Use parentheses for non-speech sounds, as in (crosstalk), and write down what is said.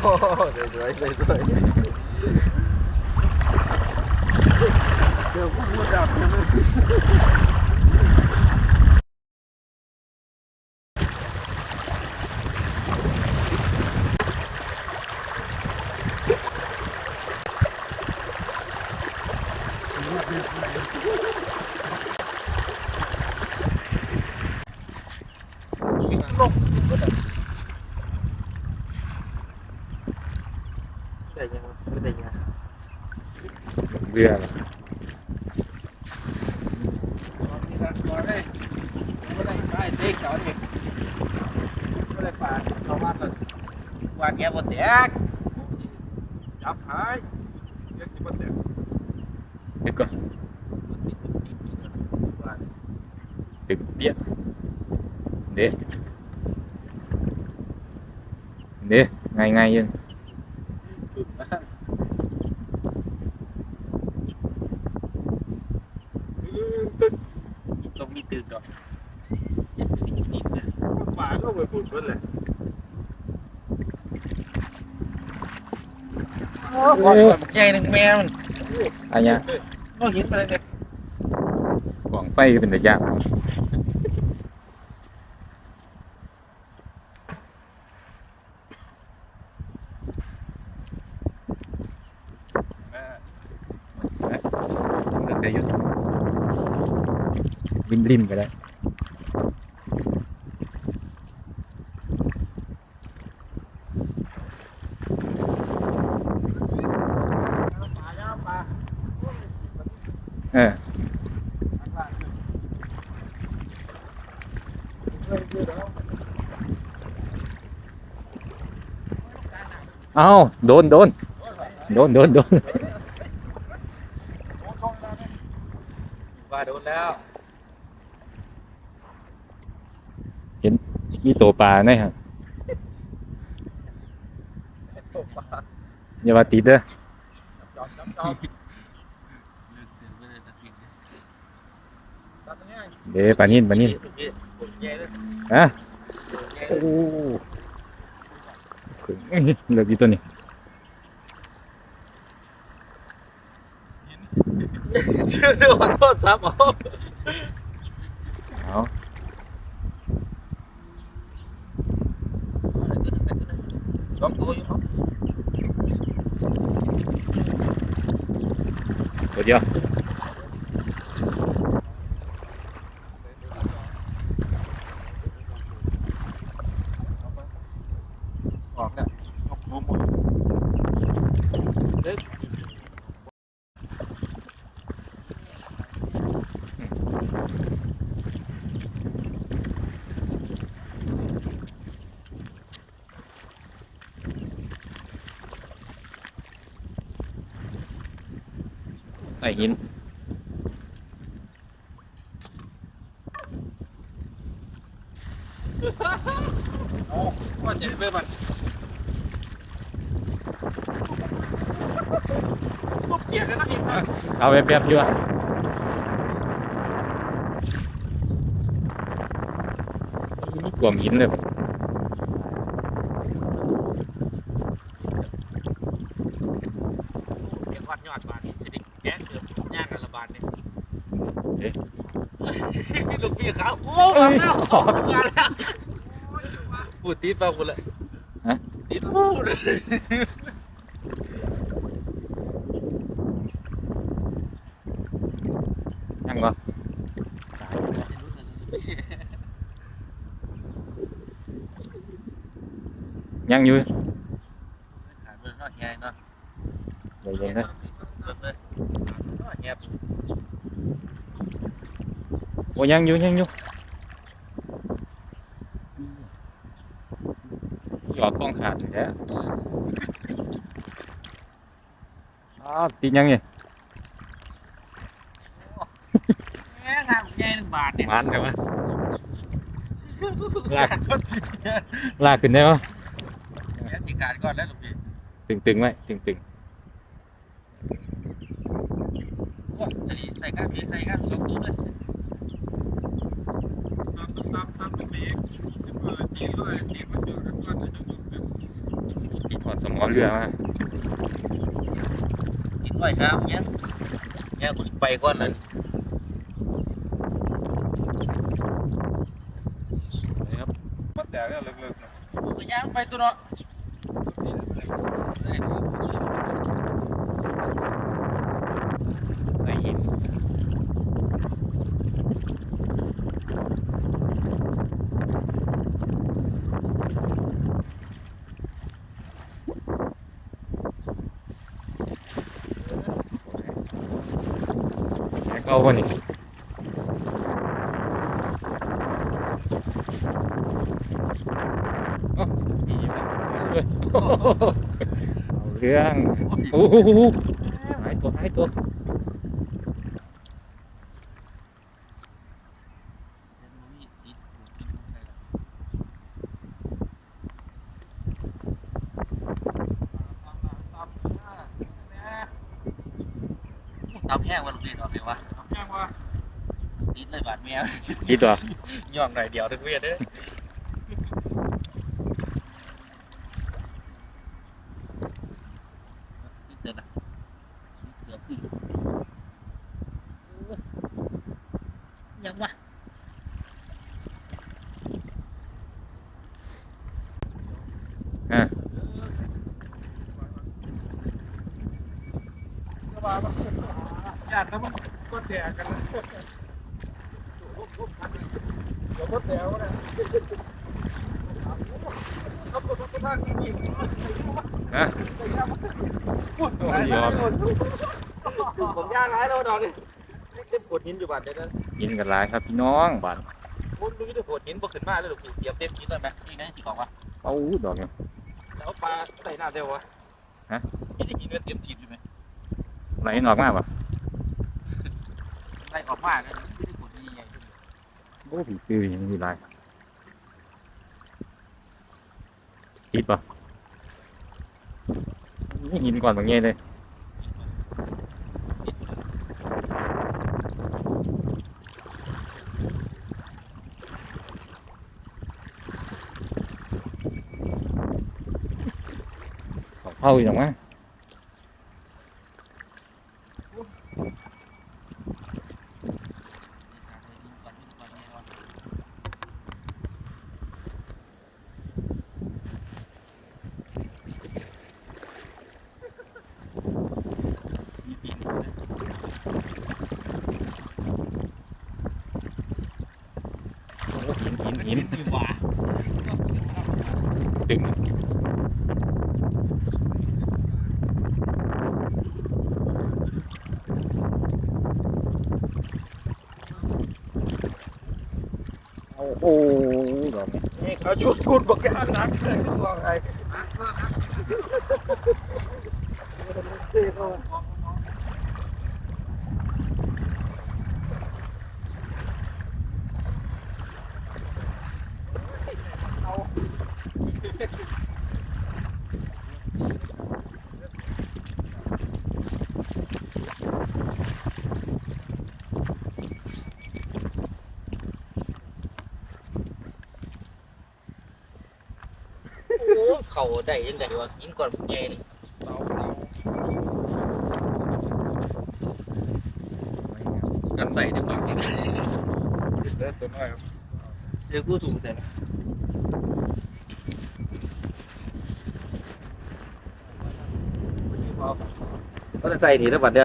Oh, there's right, there's right. (laughs) Yeah, we'll look out. Kayaknya bedanya. Iya lah. Qua kia một tiếng Đập hơi Tiếp chứ một tiếng Tiếp cơ Tiếp biết Nế Nế Ngay ngay yên ก่อนก่อนใหญ่หนึ่งแม่มันอันเนี้ยก็เห็นมาเลยเนี่ยกล่องไฟเป็นระยะเลือกได้อยุวินริมก็ได้ ป่ายาวป่า เออ เอาโดนโดนโดนโดนโดนว่าโดนแล้วมีตัวปลาแน่ครับอย่าว่าติดเด้อจอมจอมจอมเด้ปลานิ่นปลานิ่น Ha? Oh. Eh, dah kita ni. Tu tu tu tu tu หิน โอ้ว่าจะเริ่มมันเกียร์เลยนะพี่นะเอาแป๊บดีกว่ากวมหินเลย อ้ออกแล้วออกมาแล้วพูดตีดเปล่าพูดเลย ฮะ ตีดพูด ยังก็ยังอยู่ ขาดเบอร์นอกแง่เนาะ เดี๋ยวเย็นนะ แง่ โอ้ยังอยู่ยังอยู่ hạt thế. Đó tí nhăng nhỉ bán được mà. Là là cần đâu tỉnh tỉnh vậy tỉnh tỉnh. Ủa, thì xài cá, xài cá, xuống tốt đấy. Tôm, tôm, tôm. แง่หนึ่งบาทเนี่ยมันกันวะลากก็จิตเนี่ยลากขึ้นได้ปะแง่ตีขาดก่อนแล้วลูกพี่ตึงตึงๆไว้ตึงตึงโอ้จะดีใส่ก้านพี่ใส่ก้านสองตัวเลยตามตามตามตรงนี้ที่ว่าที่ว่าที่มันอยู่กันก่อนนะถอดสมอเรือมากินไว้ครับเนี่ยเนี่ยกูไปก่อนเลยนะครับมันแตกแล้วเลิกๆนะกูก็ย่างไปตัวเนาะใส่หิน แกเอาเรื่องโอ้โหหายตัวหายตัวตำแห้งวันลูกพี่เนาะพี่วะยังวะ ติดเลยบาดเมีย คิดว่า ย่องหน่อยเดียวถึงเวียนเด้อเสร็จละเกือบอีกยังวะ อ่ะ ญาติแล้วมันก็แตกกันแล้วเดี๋ยวก็แตกแล้วนะเขาปวดเขาท่าที่นี่อะโอ้ยอมผมย่างร้ายแล้วดอกนี่เต็มโขดหินอยู่บาดเด้อกินกันหลายครับพี่น้องบาดผมดูที่โขดหินบ่ขึ้นมาเลยลูกพี่เสียบเต็มหินเลยไหมนี่นั่นสิของวะเอาดอกเนี่ยแล้วปลาใส่หน้าเดียววะฮะนี่ได้ยินว่าเตรียมทีมอยู่ไหมไหลออกมากปะ ไล่ออกมาเลยไม่ได้โขดหินใหญ่ขึ้นเลย โอ้ผีซื้อยังมีหลายคิดปะนี่หินก่อนบางเงี้ยเลยเขาเข้าอยู่หรอมั้ อยู่หวาดึงโอ้โหดอกนี้นี่เขาชุดชุดบอกย่างนักเลยบอกไง ได้ยังไงวะยิงก่อนผมใหญ่นี่กันใส่ดีกว่าติดเลือดตัวน้อยครับเดี๋ยวกู้ถูกแต่ละก็จะใส่ดีแล้วบัดเดียว